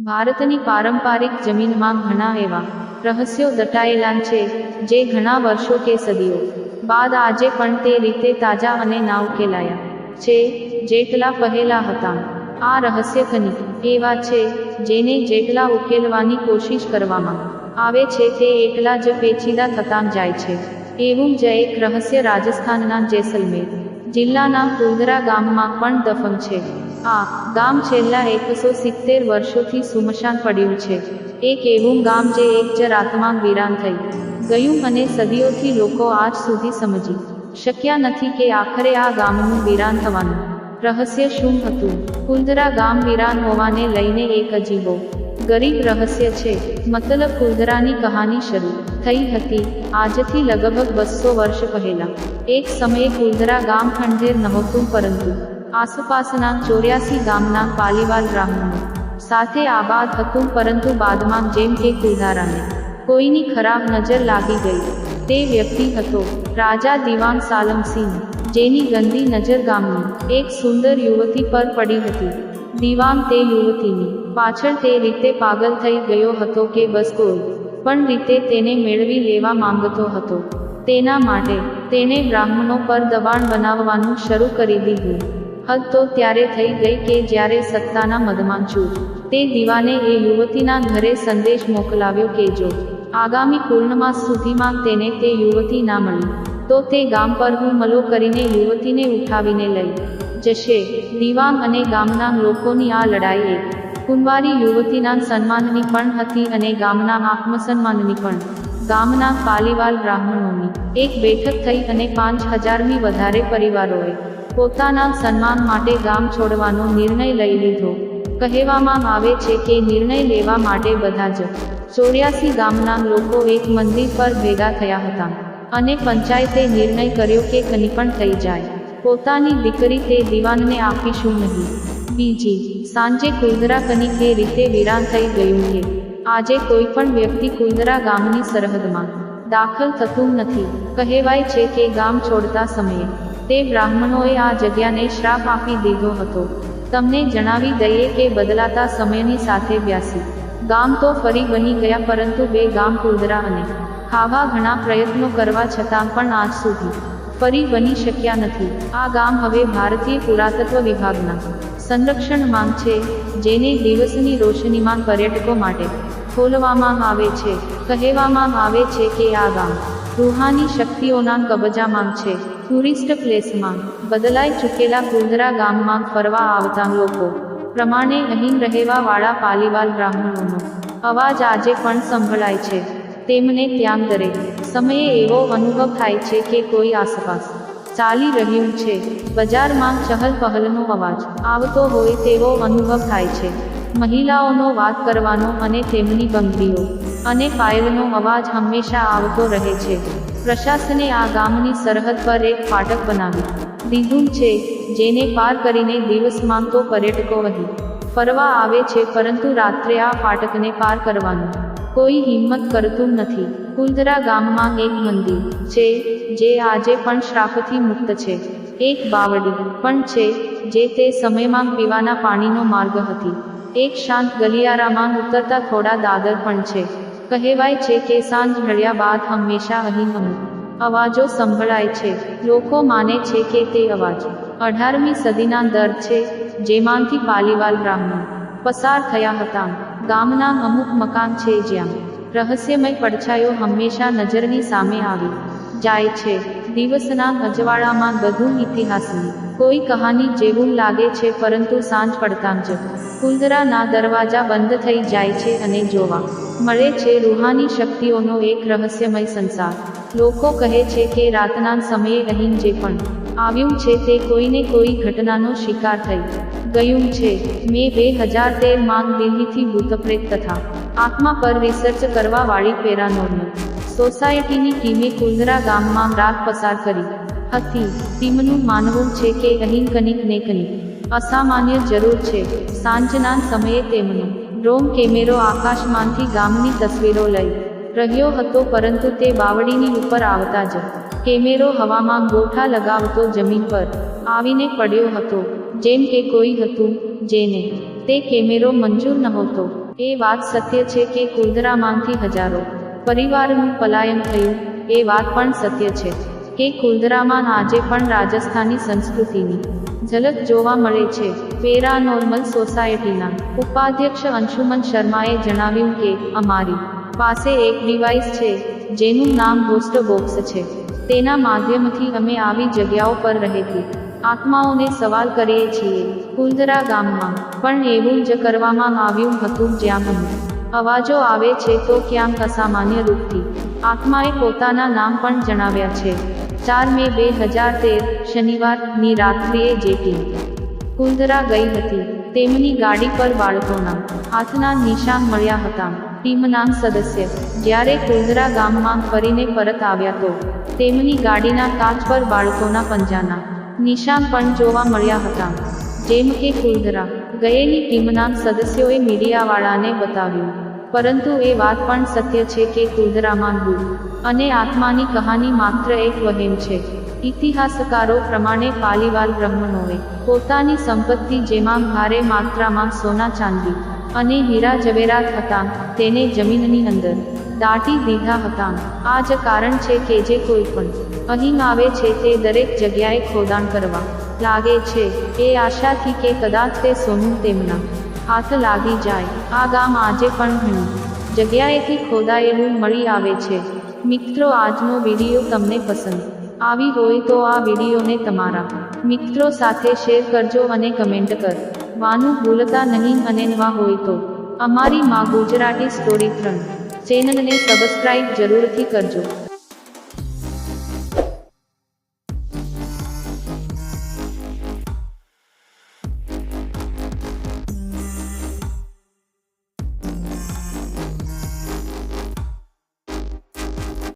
ભારતની પારંપારિક જમીનમાં ઘણા એવા રહસ્યો દટાયેલા છે, જે ઘણા વર્ષો કે સદીઓ બાદ આજે પણ તે રીતે તાજા અને ના ઉકેલાયા છે, જેટલા પહેલા હતા. આ રહસ્ય ખની એવા છે, જેને જેટલા ઉકેલવાની કોશિશ કરવામાં આવે છે તે એટલા જ પેચીદા થતા જાય છે. એવું જ એક રહસ્ય રાજસ્થાનના જેસલમેર જિલ્લાના કુંદરા ગામમાં પણ દફન છે. આ ગામ છેલ્લા એકસો સિત્તેર વર્ષોથી સુમશાન પડ્યું છે. એક એવું ગામ જે એક જ વિરાન થઈ. ગયું અને સદીઓથી લોકો આજ સુધી સમજી શક્યા નથી કે આખરે આ ગામનું વિરાન થવાનું. રહસ્ય શું હતું? કુંદરા ગામ વિરાન હોવાને લઈને એક અજીબો ગરીબ રહસ્ય છે. મતલબ કુલધરાની કહાની શરૂ થઈ હતી. આજથી લગભગ બસો વર્ષ પહેલા. એક સમયે કુલધરા ગામ ખંડેર નહોતું પરંતુ આસપાસના ચોર્યાસી ગામના પાલીવાલ બ્રાહ્મણો સાથે આબાદ હતું પરંતુ બાદમાં જેમ કે કુલધારાને કોઈની ખરાબ નજર લાગી ગઈ, તે વ્યક્તિ હતો રાજા દિવાન સાલમસિંહ, જેની ગંદી નજર ગામની એક સુંદર યુવતી પર પડી હતી. દિવાન તે યુવતીની પાછળ તે રીતે પાગલ થઈ ગયો હતો કે બસ કોઈ પણ રીતે તેને મેળવી લેવા માંગતો હતો. તેના માટે તેણે બ્રાહ્મણો પર દબાણ બનાવવાનું શરૂ કરી દીધું. હદ તો ત્યારે થઈ ગઈ કે જ્યારે સત્તાના મદમાં છું તે દીવાને એ યુવતીના ઘરે સંદેશ મોકલાવ્યો કે જો આગામી પૂર્ણમાસ સુધીમાં તેને તે યુવતી ના મળી, તો તે ગામ પર હુમલો કરીને યુવતીને ઉઠાવીને લઈ જશે. દીવાંગ અને ગામના લોકોની આ લડાઈ એક કુંવારી યુવતીના સન્માનની પણ હતી અને ગામના આત્મસન્માનની પણ. ગામના પાલીવાલ બ્રાહ્મણોની એક બેઠક થઈ અને પાંચ હજારમી વધારે પરિવારોએ પોતાના સન્માન માટે ગામ છોડવાનો નિર્ણય લઈ લીધો. કહેવામાં આવે છે કે નિર્ણય લેવા માટે બધા જ ચોર્યાસી ગામના લોકો એક મંદિર પર ભેગા થયા હતા અને પંચાયતે નિર્ણય કર્યો કે કંઈ પણ થઈ જાય. પોતાની દીકરી તે દિવાનને આપીશું નહીં. બીજી સાંજે કુંદરા કની એ રીતે વિરાન થઈ ગયું કે, આજે કોઈ પણ વ્યક્તિ કુંદરા ગામની સરહદમાં દાખલ થતું નથી. કહેવાય છે કે ગામ છોડતા સમયે, તે બ્રાહ્મણોએ આ જગ્યાને શ્રાપ આપી દીધો હતો. તમને જણાવી દઈએ કે બદલાતા સમયની સાથે બ્યાસી. ગામ તો ફરી બની ગયા પરંતુ બે ગામ કુંદરા અને ખાવા ઘણા પ્રયત્નો કરવા છતાં પણ આજ સુધી ફરી બની શક્યા નથી. આ ગામ હવે ભારતીય પુરાતત્વ વિભાગના સંરક્ષણમાં છે, જેને દિવસની રોશનીમાં પર્યટકો માટે ખોલવામાં આવે છે. કહેવામાં આવે છે કે આ ગામ રૂહાની શક્તિઓના કબજામાં છે. ટુરિસ્ટ પ્લેસમાં બદલાઈ ચૂકેલા કુંદરા ગામમાં ફરવા આવતા લોકો પ્રમાણે અહીં રહેવા વાળા પાલીવાલ બ્રાહ્મણોનો અવાજ આજે પણ સંભળાય છે. તેમને ત્યાં દરેક સમયે એવો અનુભવ થાય છે કે કોઈ આસપાસ ચાલી રહ્યું છે. બજારમાં ચહલ પહલનો અવાજ. આવતો હોય તેવો અનુભવ થાય છે. મહિલાઓનો વાત કરવાનો અને તેમની બંગડીઓ અને પાયલનો અવાજ હંમેશા આવતો રહે છે. પ્રશાસને આ ગામની સરહદ પર એક ફાટક બનાવી દીધું છે, જેને પાર કરીને દિવસમાં તો પર્યટકો અહીં ફરવા આવે છે, પરંતુ રાત્રે આ ફાટકને પાર કરવાનું કોઈ હિંમત કરતું નથી. કુંદરા ગામમાં એક મંદિર છે, જે આજે પણ શ્રાપથી મુક્ત છે. એક બાવડી પણ છે, જે તે સમયમાં પીવાના પાણીનો માર્ગ હતી. એક શાંત ગલિયારામાં ઉતરતા થોડા દાદર પણ છે. કહેવાય છે કે સાંજ ઢળ્યા બાદ હંમેશા અહીં અમુક અવાજો સંભળાય છે. લોકો માને છે કે તે અવાજ અઢારમી સદીના દર છે, જેમાંથી પાલીવાલ બ્રાહ્મણ પસાર થયા હતા. ગામના અમુક મકાન છે જ્યાં રહસ્યમય પડછાયો હંમેશા નજરની સામે આવી. જાય છે. દિવસના અજવાળામાં બધું ઇતિહાસની કોઈ કહાની જેવું લાગે છે પરંતુ સાંજ પડતાં જ કુલદરાના દરવાજા બંધ થઈ જાય છે અને જોવા મળે છે રૂહાની શક્તિઓનો એક રહસ્યમય સંસાર. લોકો કહે છે કે રાતના સમયે અહીં જે પણ આવ્યું છે તે કોઈને કોઈ ઘટનાનો શિકાર થઈ ગયું છે. મે બે હજાર તેરમાં દિલ્હીથી ભૂતપ્રેત તથા આત્મા પર રિસર્ચ કરવા વાળી પેરાનોર્મલ સોસાયટીની ટીમે કુંદરા ગામમાં રાત પસાર કરી. હતી. ટીમનું માનવું છે કે અહીં કનિક ને કનિક. અસામાન્ય જરૂર છે. સાંજના સમયે તેમનો ડ્રોન કેમેરો આકાશમાંથી ગામની તસવીરો લઈ રહ્યો હતો પરંતુ તે બાવડીની ઉપર આવતા જ કેમેરો હવામાં ગોઠા લગાવતો જમીન પર આવીને પડ્યો હતો. જેમ કે કોઈ હતું જેને તે કેમેરો મંજૂર નહોતો. એ વાત સત્ય છે કે કુલદરામાંથી હજારો પરિવારનું પલાયન થયું. એ વાત પણ સત્ય છે કે કુલદરામાં આજે પણ રાજસ્થાની સંસ્કૃતિની ઝલક જોવા મળે છે. પેરાનોર્મલ સોસાયટીના ઉપાધ્યક્ષ અંશુમન શર્માએ જણાવ્યું કે અમારી પાસે એક ડિવાઇસ છે, જેનું નામ બુસ્ટ બોક્સ છે. તેના માધ્યમથી અમે આવી જગ્યાઓ પર રહેતી આત્માઓને સવાલ કરીએ છીએ, કુંદરા ગામમાં. પણ એવું જ કરવામાં આવ્યું હતું જ્યાં મને અવાજો આવે છે તો ક્યાંક અસામાન્ય રૂપથી. આત્માએ પોતાના નામ પણ જણાવ્યા છે. ચાર મે બે હજાર તેર, શનિવારની રાત્રિએ જે ટીમ કુલદરા ગઈ હતી. તેમની ગાડી પર બાળકોના હાથના નિશાન મળ્યા હતા. ટીમના સદસ્ય. જ્યારે કુલદરા ગામમાં ફરીને પરત આવ્યા તો, તેમની ગાડીના કાચ પર બાળકોના પંજાના નિશાન પણ જોવા મળ્યા હતા. જેમ કે કુલદરા ગયેલી ટીમના સદસ્યોએ મીડિયાવાળાને બતાવ્યું. પરંતુ એ વાત પણ સત્ય છે કે કુલદરામાં ભૂત અને આત્માની કહાની માત્ર એક વહેમ છે. ઇતિહાસકારો પ્રમાણે પાલીવાલ બ્રહ્મણોએ પોતાની સંપત્તિ જેમાં ભારે માત્રામાં સોના ચાંદી અને હીરા જવેરાત હતા. તેને જમીનની અંદર દાટી દીધા હતા. આ જ કારણ છે કે જે કોઈ પણ અહીં આવે છે તે દરેક જગ્યાએ ખોદાણ કરવા લાગે છે. એ આશાથી કે કદાચ તે સોનું તેમના હાથ લાગી જાય. આ ગામ આજે પણ ઘણી જગ્યાએથી ખોદાયેલું મળી આવે છે. મિત્રો, આજનો વીડિયો તમને પસંદ આવી હોય તો આ વિડીયોને તમારા મિત્રો સાથે શેર કરજો અને કમેન્ટ કરવાનું ભૂલતા નહીં અને નવા હોય તો. અમારી માં ગુજરાતી સ્ટોરી ત્રણ. ચેનલને સબસ્ક્રાઇબ જરૂરથી કરજો.